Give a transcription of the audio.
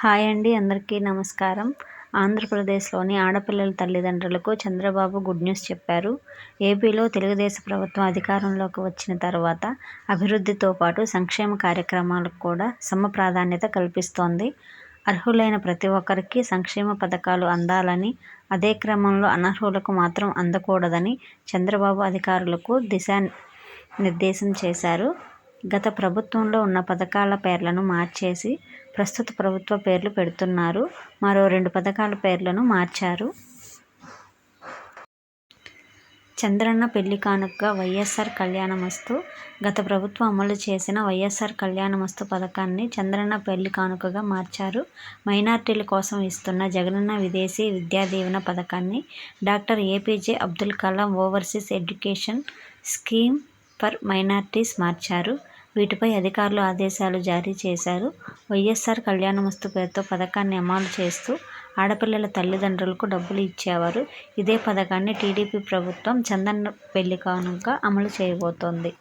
Hi అండి అందరికీ నమస్కారం. ఆంధ్రప్రదేశ్లోని ఆడపిల్లల తల్లిదండ్రులకు చంద్రబాబు గుడ్ న్యూస్ చెప్పారు. ఏపీలో తెలుగుదేశం ప్రభుత్వం అధికారంలోకి వచ్చిన తర్వాత అభివృద్ధితో పాటు సంక్షేమ కార్యక్రమాలకు కూడా సమ ప్రాధాన్యత కల్పిస్తోంది. అర్హులైన ప్రతి ఒక్కరికి సంక్షేమ పథకాలు అందాలని అదే క్రమంలో అనర్హులకు మాత్రం అందకూడదని చంద్రబాబు అధికారులకు దిశా నిర్దేశం చేశారు. గత ప్రభుత్వంలో ఉన్న పథకాల పేర్లను మార్చేసి ప్రస్తుత ప్రభుత్వ పేర్లు పెడుతున్నారు. మరో రెండు పథకాల పేర్లను మార్చారు. చంద్రన్న పెళ్ళి కానుకగా వైఎస్ఆర్ కళ్యాణమస్తు గత ప్రభుత్వం అమలు చేసిన వైఎస్ఆర్ కళ్యాణమస్తు పథకాన్ని చంద్రన్న పెళ్ళి కానుకగా మార్చారు. మైనార్టీల కోసం ఇస్తున్న జగనన్న విదేశీ విద్యా దీవెన పథకాన్ని doctor APJ Abdul Kalam overseas education scheme for minorities మార్చారు. వీటిపై అధికారులు ఆదేశాలు జారీ చేశారు. వైఎస్ఆర్ కళ్యాణమస్తు పేరుతో పథకాన్ని అమలు చేస్తూ ఆడపిల్లల తల్లిదండ్రులకు డబ్బులు ఇచ్చేవారు. ఇదే పథకాన్ని టీడీపీ ప్రభుత్వం చందన్న పెళ్ళి కానుకగా అమలు చేయబోతోంది.